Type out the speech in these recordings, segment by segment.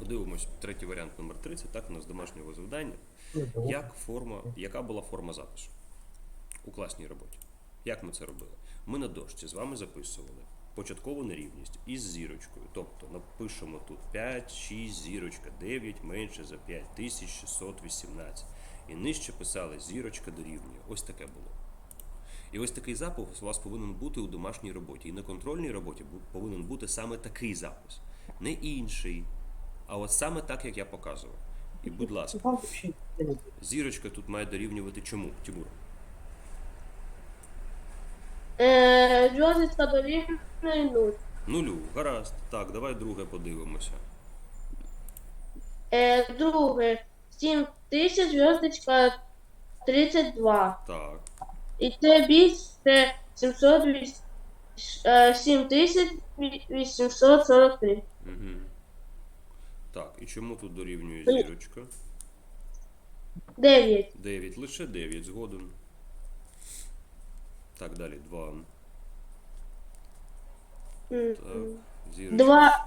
Подивимось третій варіант номер 30, так, у нас домашнього завдання. Як форма, яка була форма запису у класній роботі? Як ми це робили? Ми на дошці з вами записували початкову нерівність із зірочкою. Тобто напишемо тут 5, 6, зірочка, 9 менше за 5618. І нижче писали зірочка дорівнює. Ось таке було. І ось такий запис у вас повинен бути у домашній роботі. І на контрольній роботі повинен бути саме такий запис, не інший, а от саме так, як я показував. І, будь ласка, зірочка тут має дорівнювати чому, Тимур? Е, Зв'язочка дорівнює 0. Нулю, гаразд. Так, давай друге подивимося. Е, друге, 7 тисяч зв'язочка 32. Так. І це більше 700, е, 7 тисяч 843. Угу. Так, і чому тут дорівнює зірочка? 9. 9, лише 9, згоден. Так, далі 2. М, Так, зірочка. 2,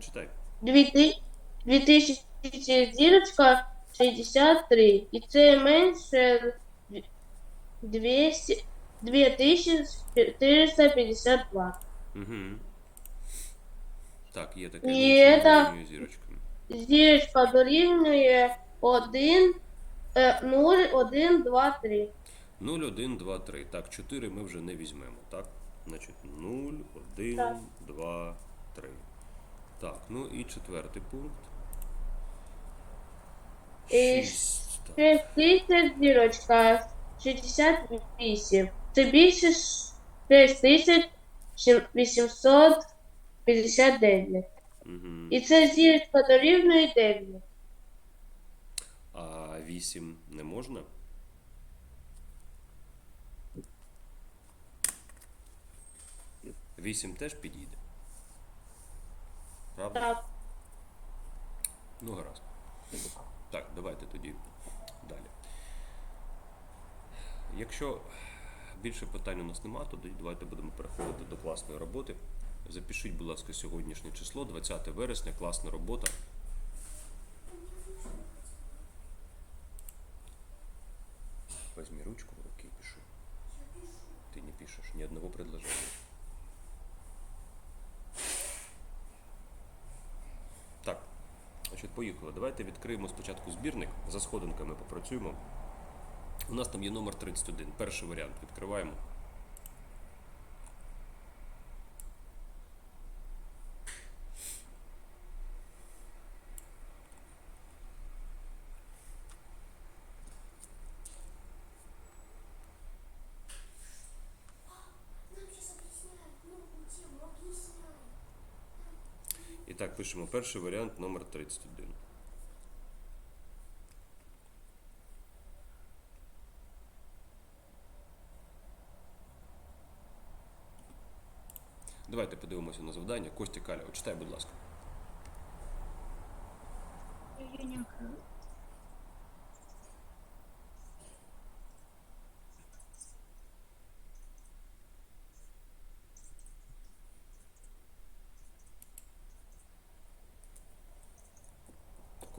Читай. 2000 зірочка 63. І це менше 200, 2452. Угу. Так, є таке. І це зірочка дорівнює 1, 0, 1, 2, 3. 0, 1, 2, 3. Так, 4 ми вже не візьмемо, так? Значить, 0, 1, так. 2, 3. Так, ну і четвертий пункт. 6 тисяч зірочка 68. Це більше 6800 59. Угу. І це зірочка до рівної 9. А 8 не можна? Вісім теж підійде. Правда? Так. Ну, гаразд. Так, давайте тоді далі. Якщо більше питань у нас немає, то давайте будемо переходити до класної роботи. Запишіть, будь ласка, сьогоднішнє число, 20 вересня, класна робота. Возьми ручку руки и пиши. Ты не пишешь ни одного предложения. Так, значить, поїхали. Давайте відкриємо спочатку збірник. За сходинками попрацюємо. У нас там є номер 31. Перший варіант. Відкриваємо. Пишемо перший варіант номер 31. Давайте подивимося на завдання. Костя Каля, читай, будь ласка.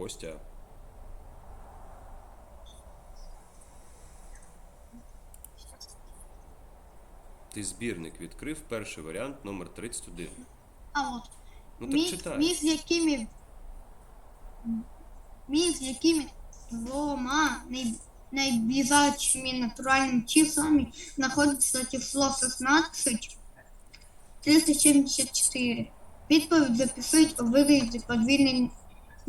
Костя. Ти збірник відкрив перший варіант номер 31. А от Ну так між, читай. між якими між якими двома най, найближайшими натуральними числами знаходиться число 16 374. Відповідь запишіть у вигляді подвійної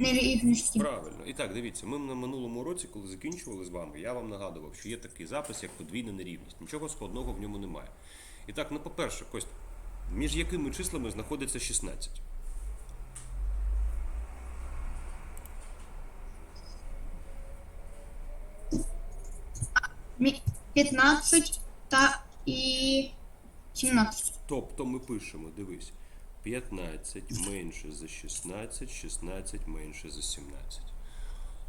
нерівності. Правильно. І так, дивіться, ми на минулому році, коли закінчували з вами, я вам нагадував, що є такий запис, як подвійна нерівність. Нічого складного в ньому немає. І так, ну по-перше, Кость, між якими числами знаходиться 16? Мі- 15 та і 17. Тобто ми пишемо, дивись, 15 менше за 16, 16 менше за 17.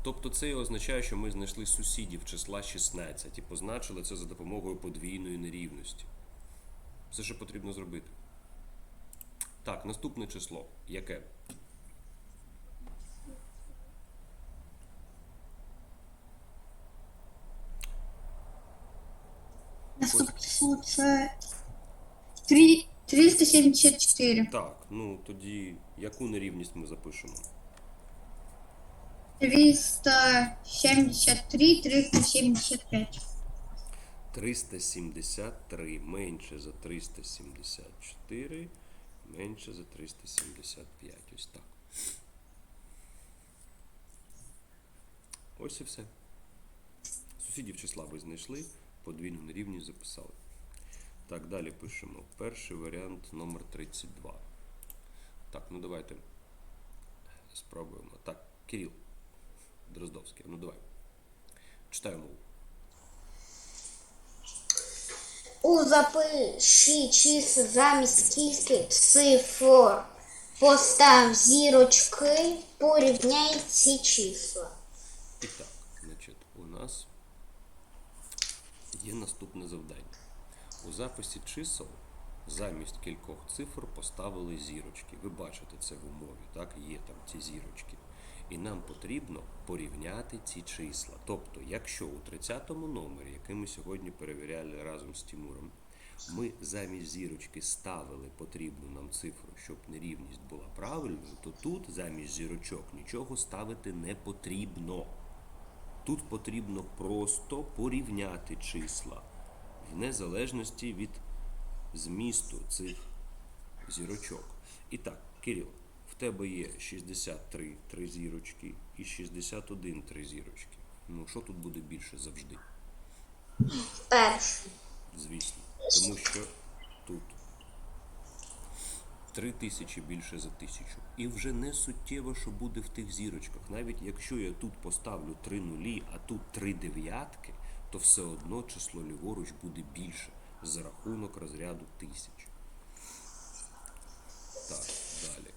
Тобто це і означає, що ми знайшли сусідів числа 16 і позначили це за допомогою подвійної нерівності. Все, що потрібно зробити. Так, наступне число. Яке? Наступне число це 3. 374. Так, ну тоді яку нерівність ми запишемо? 373, 375. 373 менше за 374, менше за 375. Ось так. Ось і все. Сусідів числа ви знайшли, подвійну нерівність записали. Так, далі пишемо. Перший варіант номер 32. Так, ну давайте спробуємо. Так, Кирил Дроздовський, ну давай. Читаю мову. У запиши числа замість кількох цифр. Постав зірочки, порівняй ці числа. І так, значить, у нас є наступне завдання. У записі чисел замість кількох цифр поставили зірочки. Ви бачите це в умові, так? Є там ці зірочки. І нам потрібно порівняти ці числа. Тобто, якщо у 30-му номері, який ми сьогодні перевіряли разом з Тимуром, ми замість зірочки ставили потрібну нам цифру, щоб нерівність була правильною, то тут замість зірочок нічого ставити не потрібно. Тут потрібно просто порівняти числа в незалежності від змісту цих зірочок. І так, Кирил, в тебе є 63 три зірочки і 61 три зірочки. Ну, що тут буде більше завжди? Перше. Звісно. Тому що тут 3 тисячі більше за тисячу. І вже не суттєво, що буде в тих зірочках. Навіть якщо я тут поставлю 3 нулі, а тут 3 дев'ятки, то все одно число ліворуч буде більше за рахунок розряду тисяч. Так, далі.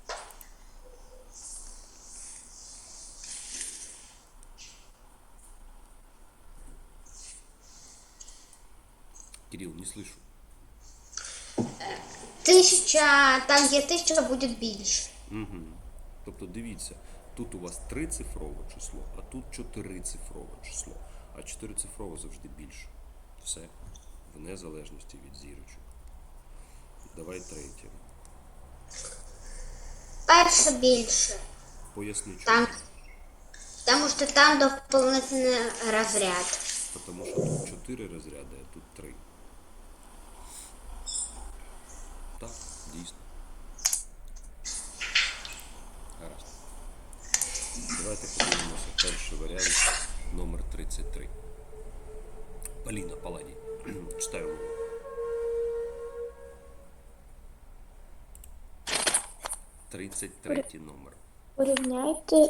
Кирилл, не слышу. Тисяча, там є тисяча, буде більше. Угу. Тобто дивіться, тут у вас трицифрове число, а тут чотирицифрове число. А чотирицифрове завжди більше. Все. В незалежності від зірочок. Давай третє. Перше більше. Поясни чому. Там, тому що там доповнительний розряд. Тому що тут чотири розряди, а тут три. Так, дійсно. Гаразд. Давайте подивимося перший варіант номер 33. Поліна Паладі. Читаю мову. Тридцять третій номер. Порівняйте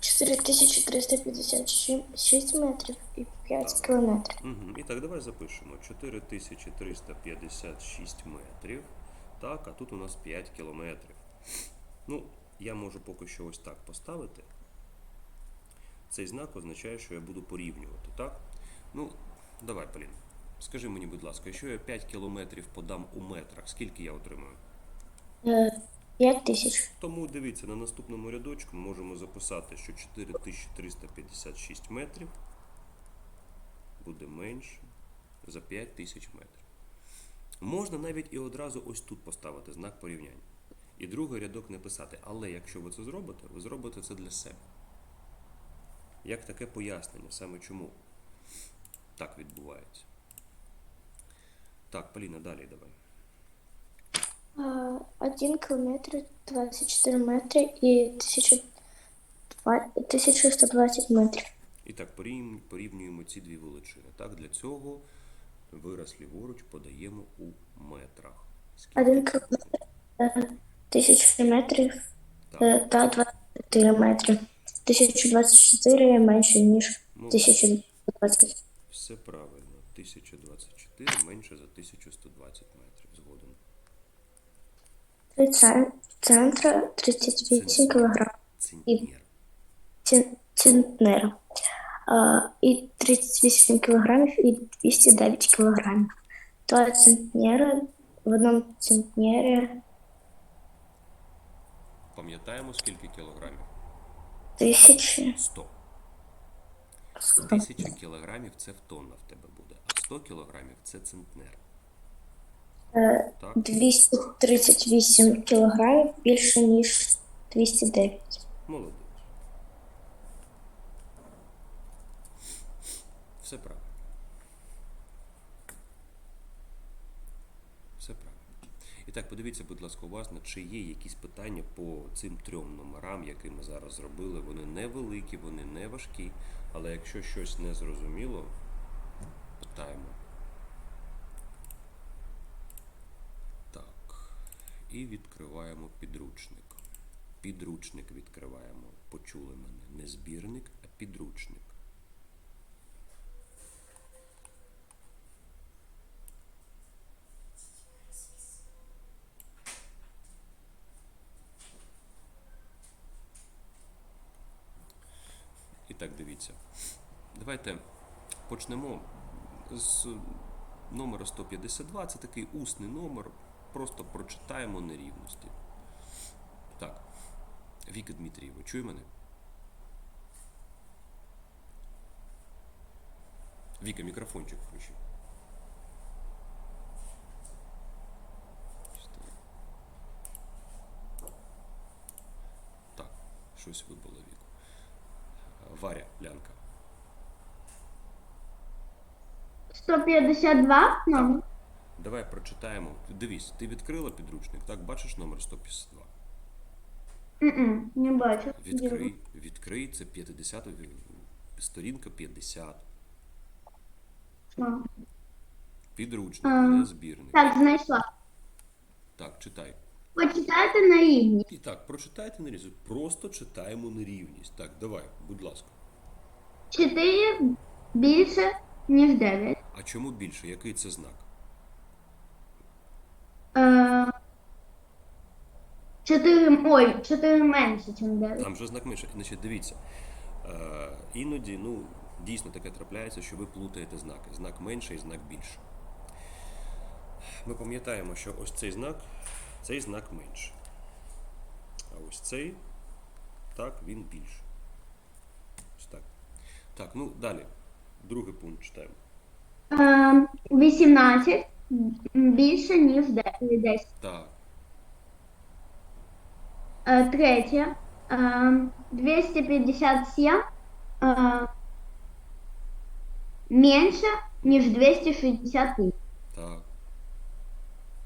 4356 метрів і 5 кілометрів. Угу. І так, давай запишемо 4356 метрів. Так, а тут у нас 5 кілометрів. Ну, я можу поки що ось так поставити. Цей знак означає, що я буду порівнювати, так? Ну, давай, Полін. Скажи мені, будь ласка, якщо я 5 кілометрів подам у метрах, скільки я отримаю? 5 тисяч. Тому дивіться, на наступному рядочку ми можемо записати, що 4356 метрів буде менше за 5000 метрів. Можна навіть і одразу ось тут поставити знак порівняння. І другий рядок не писати. Але якщо ви це зробите, ви зробите це для себе. Як таке пояснення, саме чому так відбувається. Так, Поліна, далі давай. 1 кілометр 24 метри і 1120 метрів. І так, порівнюємо, ці дві величини. Так, для цього вираз ліворуч подаємо у метрах. Скільки? 1 кілометр 1000 метрів Так, е, та 24 метри. 1024 менше, ніж ну, 1020. все правильно. 1024 менше за 1120 метрів. Згоден. Три цен- центра 38 кілограм Центнер. цен- центнера. І 38 кілограмів і 209 кілограмів. Два центнера в одному центнері Пам'ятаємо, скільки кілограмів? Тисячі. 100. 1000 кілограмів це в тонна в тебе буде, а 100 кілограмів це центнер. Так? 238 кілограмів більше, ніж 209. Молодець. Все правильно. Все правильно. І так, подивіться, будь ласка, уважно, чи є якісь питання по цим трьом номерам, які ми зараз зробили. Вони невеликі, вони не важкі, але якщо щось не зрозуміло, питаємо. Так. І відкриваємо підручник. Підручник відкриваємо. Почули мене. Не збірник, а підручник. І так, дивіться. Давайте почнемо з номера 152. Це такий усний номер. Просто прочитаємо нерівності. Так. Віка Дмитрієва, чує мене? Віка, мікрофончик включи. Так, щось вибило. Варя, Лянка. 152 номер. Давай прочитаємо. Дивись, ти відкрила підручник, так? Бачиш номер 152? М-м, Не бачу. Відкрий, відкрий, це 50, сторінка 50. А. Підручник, не збірник. Так, знайшла. Так, читай. Почитайте на рівні. І так, прочитайте нерівність. Просто читаємо нерівність. Так, давай, будь ласка. 4 більше, ніж 9. А чому більше? Який це знак? Е, 4, ой, 4 менше, ніж 9. Там же знак менше. Значить, дивіться. Е, іноді, ну, дійсно таке трапляється, що ви плутаєте знаки. Знак менше і знак більше. Ми пам'ятаємо, що ось цей знак, цей знак менше. А ось цей, так, він більше. Ось так. Так, ну далі. Другий пункт читаємо. Е, 18 більше, ніж 10. Так. Е, Третє. Е, 257 е, менше, ніж 263. Так.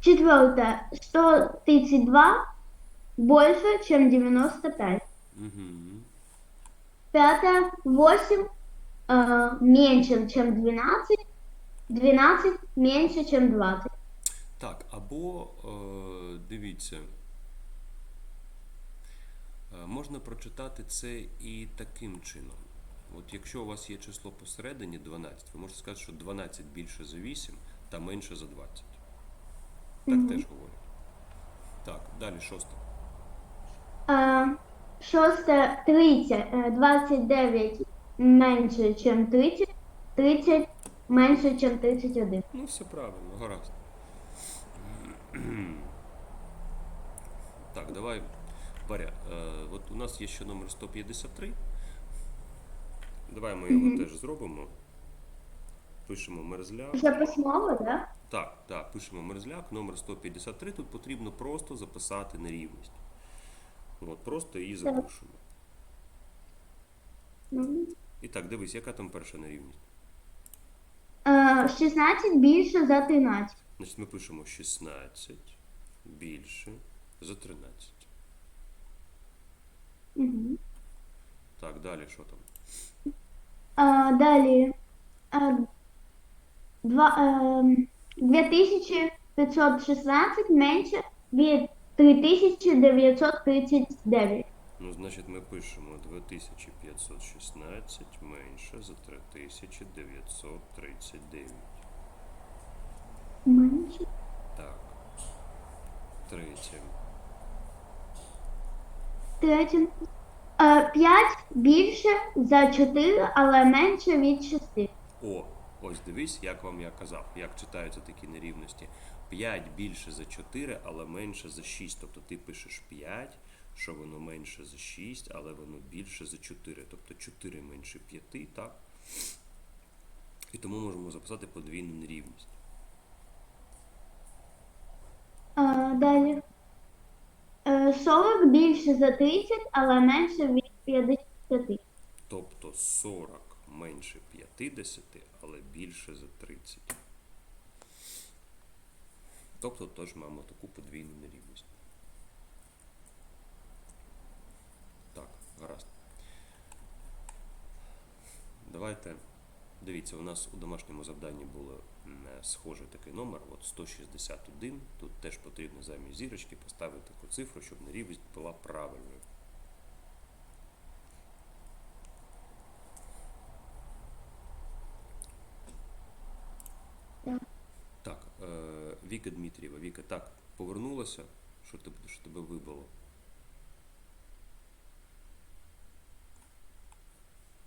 Четверте. 132 більше, ніж 95. Угу. Пятое. 8 э, меньше, чем 12. 12 меньше, чем 20. Так, або е, дивіться. Е, можна прочитати це і таким чином. От якщо у вас є число посередині 12, ви можете сказати, що 12 більше за 8 та менше за 20. Так теж говорять. Так, далі шосте. Э, шестое. 30. э, 29 меньше, чем 30. 30 меньше, чем 31. Ну, все правильно, гаразд. Так, давай, Варя, е, от у нас є ще номер 153. Давай ми його теж зробимо. Пишемо мерзляк. Уже письмово, да? Так, так, пишемо мерзляк, номер 153. Тут потрібно просто записати нерівність. От, просто її запишемо. І так, дивись, яка там перша нерівність? Э, 16 більше за 13. Значить, ми пишемо 16 більше за 13. Мгм. Так, далі що там? А, далі. А, ем, 2516 менше від 3939. Ну, значить, ми пишемо 2516 менше за 3939. Менше. Так. Третє. Третє. Е, 5 більше за 4, але менше від 6. О, ось дивись, як вам я казав, як читаються такі нерівності. 5 більше за 4, але менше за 6. Тобто ти пишеш 5, що воно менше за 6, але воно більше за 4. Тобто 4 менше 5, так? І тому можемо записати подвійну нерівність. А, далі. Е, 40 більше за 30, але менше від 50. Тобто 40 менше 50, але більше за 30. Тобто теж маємо таку подвійну нерівність. Так, гаразд. Давайте. Дивіться, у нас у домашньому завданні було схожий такий номер, от 161. Тут теж потрібно замість зірочки поставити таку цифру, щоб нерівність була правильною. Так, е, Віка Дмитрієва, Віка, так, повернулася. Що тебе, що тебе вибило?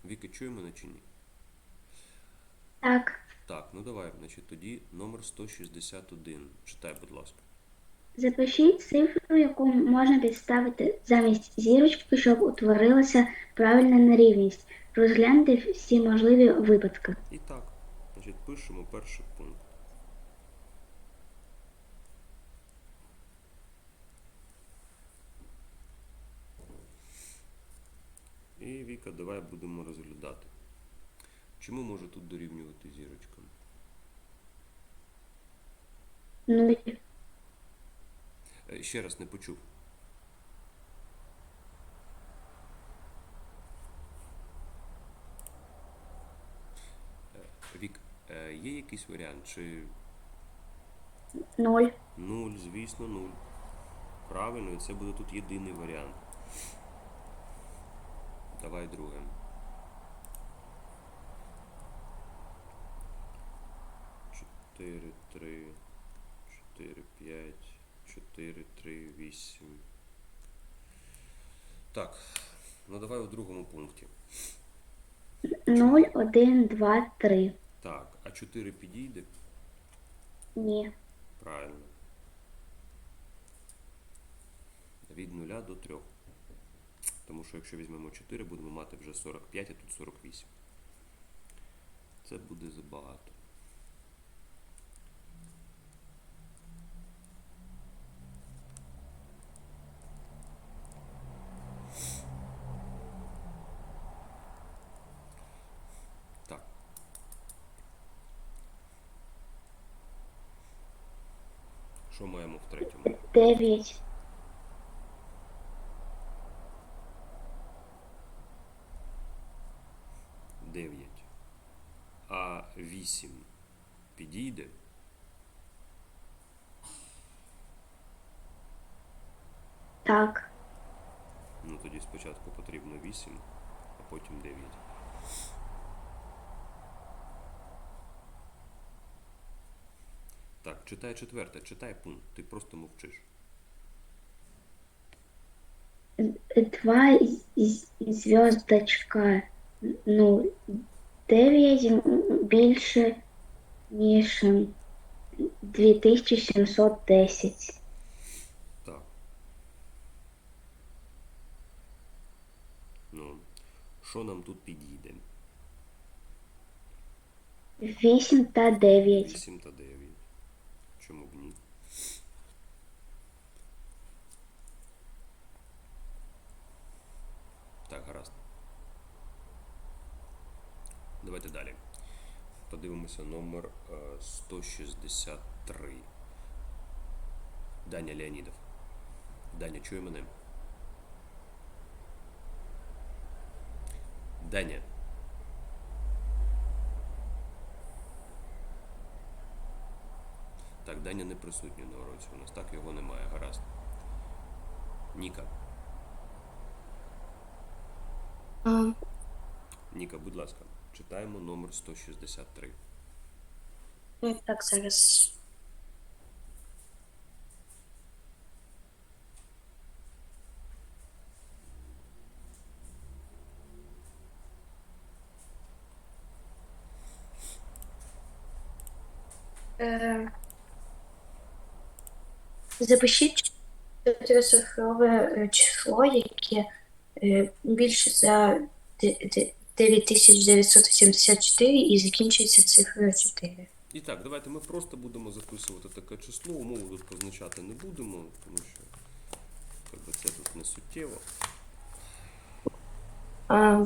Віка, чує мене чи ні? Так. Так, ну давай, значить, тоді номер 161. Читай, будь ласка. Запишіть цифру, яку можна підставити замість зірочки, щоб утворилася правильна нерівність. Розгляньте всі можливі випадки. І так, значить, пишемо перший пункт. І Віка, давай будемо розглядати. Чому може тут дорівнювати зірочка? Нуль. Е, Ще раз не почув. Е, Вік, е, є якийсь варіант? Чи Нуль. нуль, звісно, нуль. Правильно, і це буде тут єдиний варіант. Давай друге. Чотири, три, чотири, п'ять, чотири, три, вісім. Так, ну давай у другому пункті. Нуль, один, два, три. Так, а 4 підійде? Ні. Правильно. Від 0 до 3. Тому що якщо візьмемо 4, будемо мати вже 45, а тут 48. Це буде забагато. Що маємо в третьому? Дев'ять. А 8 підійде? Так. Ну тоді спочатку потрібно 8, а потім 9. Так, читай четверте, читай пункт, ти просто мовчиш. Два зв'язочка. Нуль. Дев'ять більше, ніж 2710. Так. Ну, що нам тут підійде? 8 та 9. 8 та 9. Чому б ні? Так, гаразд. Давайте далі. Подивимося номер е, 163. Даня Леонідов. Даня, чує мене? Даня. Так, Даня не присутній на уроці. У нас так його немає. Гаразд. Ніка. Ніка, будь ласка, читаємо номер 163. Так, зараз. Е, Запишіть чотирицифрове число, яке е, більше за 9984 і закінчується цифрою 4. І так, давайте ми просто будемо записувати таке число. Умову тут позначати не будемо, тому що якби, це тут не суттєво. А,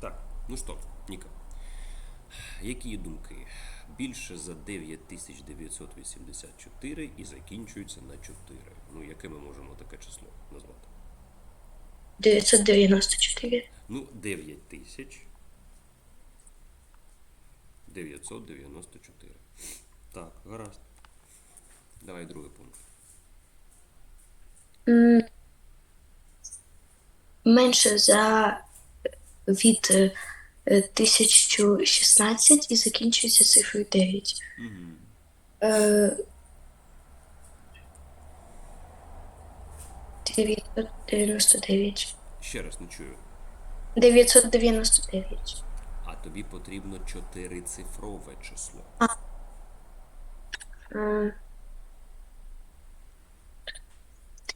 Так, ну що, Ніка, які думки? Більше за 9984 і закінчується на 4. Ну, яке ми можемо таке число назвати? 994. Ну, 9000. 994. Так, гаразд. Давай другий пункт. М, Менше за від е, е, 1016 і закінчується цифрою 9. Угу. Е, 999. Ще раз не чую. 999. А тобі потрібно чотирицифрове число. Е,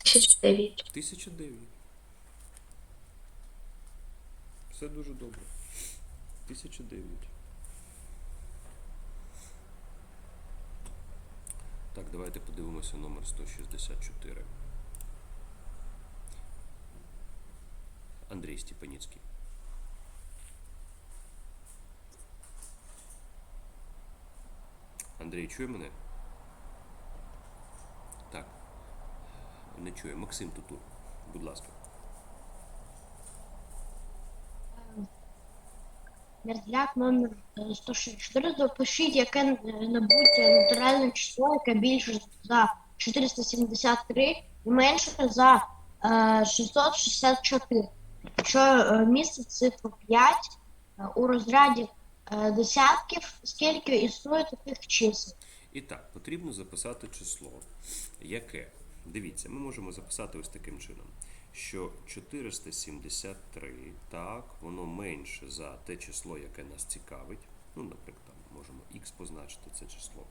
1009. 1009. Все дуже добре. 1009. Так, давайте подивимося номер 164. Андрій Степаніцький. Андрій, чує мене? Так. Не чує. Максим Тутур. Будь ласка. Мерзляк номер е, 164 запишіть яке-небудь е, натуральне число, яке більше за 473 і менше за е, 664. Якщо містить цифру 5 е, у розряді е, десятків, скільки існує таких чисел? І так, потрібно записати число, яке. Дивіться, ми можемо записати ось таким чином, що 473, так, воно менше за те число, яке нас цікавить. Ну, наприклад, там можемо x позначити це число.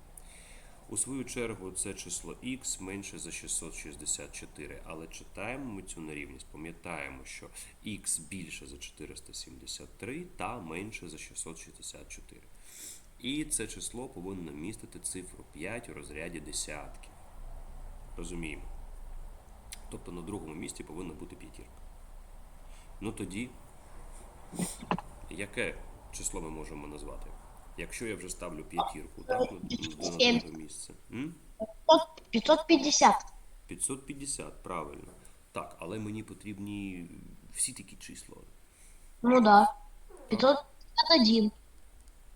У свою чергу, це число x менше за 664, але читаємо ми цю нерівність, пам'ятаємо, що x більше за 473 та менше за 664. І це число повинно містити цифру 5 у розряді десятків. Розуміємо. Тобто на другому місці повинна бути п'ятірка. Ну тоді, яке число ми можемо назвати? Якщо я вже ставлю п'ятірку, так, на друге місце. М? 550. 550, правильно. Так, але мені потрібні всі такі числа. Ну да. 551,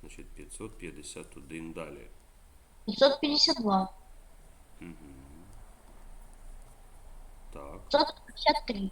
Значить, 551 далі. 552, Так, 553,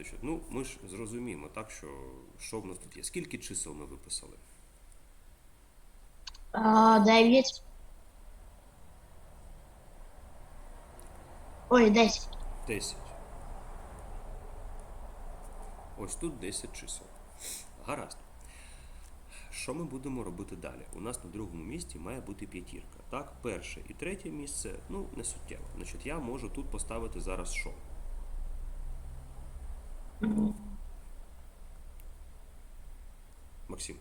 Ти що, ну, ми ж зрозуміємо, так, що, що в нас тут є. Скільки чисел ми виписали? Девять. Ой, десять. 10. Ось тут 10 чисел. Гаразд. Що ми будемо робити далі? У нас на другому місці має бути п'ятірка. Так, перше і третє місце, ну, не суттєво. Значить, я можу тут поставити зараз що? Максим.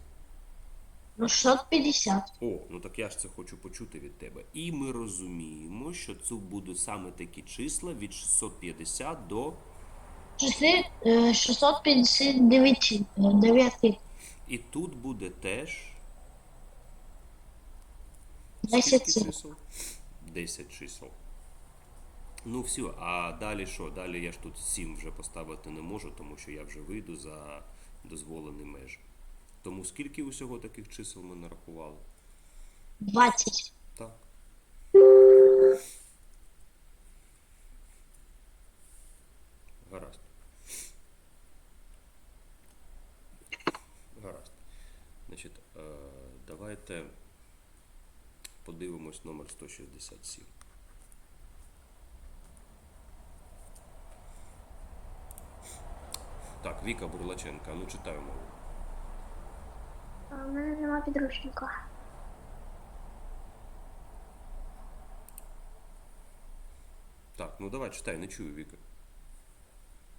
Ну, шестьсот пятьдесят. О, ну так я ж це хочу почути від тебе. І ми розуміємо, що це будуть саме такі числа від 650 до. Шесть- э, шестьсот пятьдесят девять. э, девятый. І тут буде теж. Десять Скільки цифр. чисел? 10 чисел. Ну, все, а далі що? Далі я ж тут 7 вже поставити не можу, тому що я вже вийду за дозволені межі. Тому скільки усього таких чисел ми нарахували? 20. Так. Гаразд. Гаразд. Значить, е, давайте подивимось номер 167. Так, Віка Бурлаченка, ну мову. У мене нема підручника. Так, ну давай читай, не чую, Віка.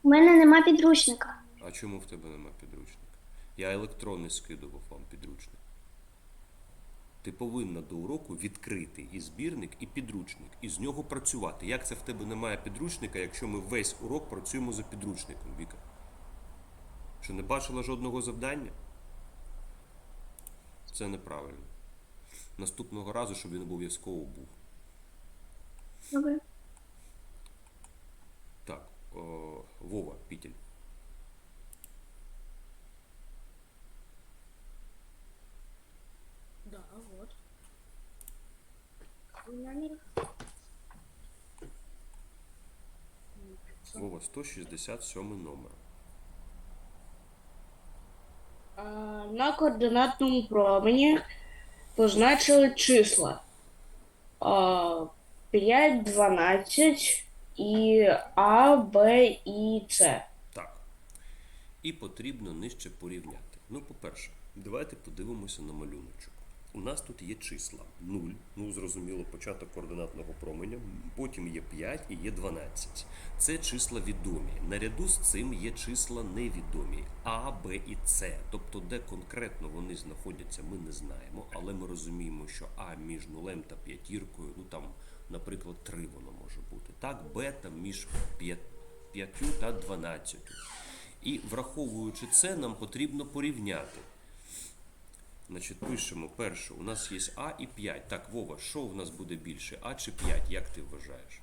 У мене нема підручника. А чому в тебе нема підручника? Я електронний скидував вам підручник. Ти повинна до уроку відкрити і збірник, і підручник, і з нього працювати. Як це в тебе немає підручника, якщо ми весь урок працюємо за підручником, Віка? Що не бачила жодного завдання? Це неправильно. Наступного разу, щоб він обов'язково був. Добре. Так, о, Вова, Пітель. Да, вот. Вова, 167 номер. А, На координатному промені позначили числа 5, 12 і А, Б і С. Так. І потрібно нижче порівняти. Ну, по-перше, давайте подивимося на малюночок. У нас тут є числа 0, ну зрозуміло, початок координатного променя, потім є 5 і є 12. Це числа відомі. Наряду з цим є числа невідомі А, Б і С. Тобто, де конкретно вони знаходяться, ми не знаємо, але ми розуміємо, що А між нулем та п'ятіркою, ну там, наприклад, 3 воно може бути. Так, Б там між 5 та 12. І враховуючи це, нам потрібно порівняти. Значить, пишемо перше, у нас є А і 5. Так, Вова, що в нас буде більше? А чи 5? Як ти вважаєш?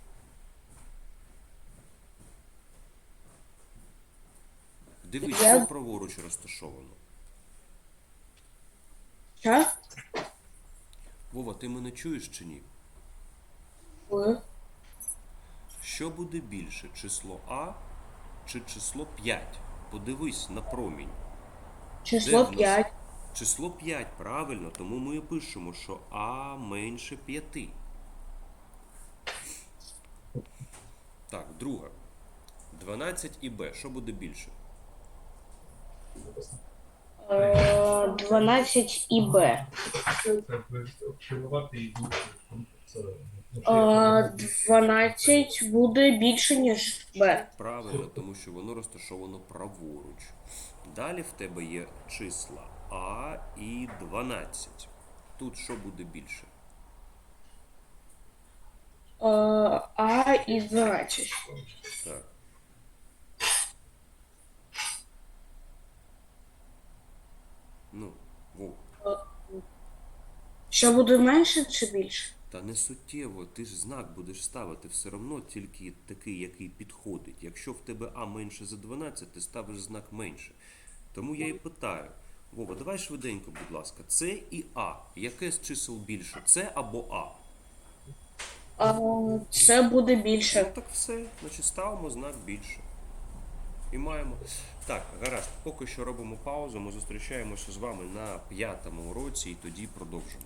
Дивись, що праворуч розташовано. Що? Вова, ти мене чуєш чи ні? Що буде більше? Число А чи число 5? Подивись на промінь. Число 5. Число 5, правильно, тому ми і пишемо, що А менше 5. Так, друга. 12 і Б. Що буде більше? Е, 12 і Б. Е, 12 буде більше, ніж Б. Правильно, тому що воно розташовано праворуч. Далі в тебе є числа А і 12. Тут що буде більше? Е, А і 12. Так. Ну, Вов. Що буде менше чи більше? Та не суттєво, ти ж знак будеш ставити все одно тільки такий, який підходить. Якщо в тебе А менше за 12, ти ставиш знак менше. Тому я і питаю, Вова, давай швиденько, будь ласка, С і А. Яке з чисел більше? С або А? Це буде Ну більше. так все, значить ставимо знак більше. І маємо. Так, гаразд, поки що робимо паузу. Ми зустрічаємося з вами на п'ятому уроці і тоді продовжимо.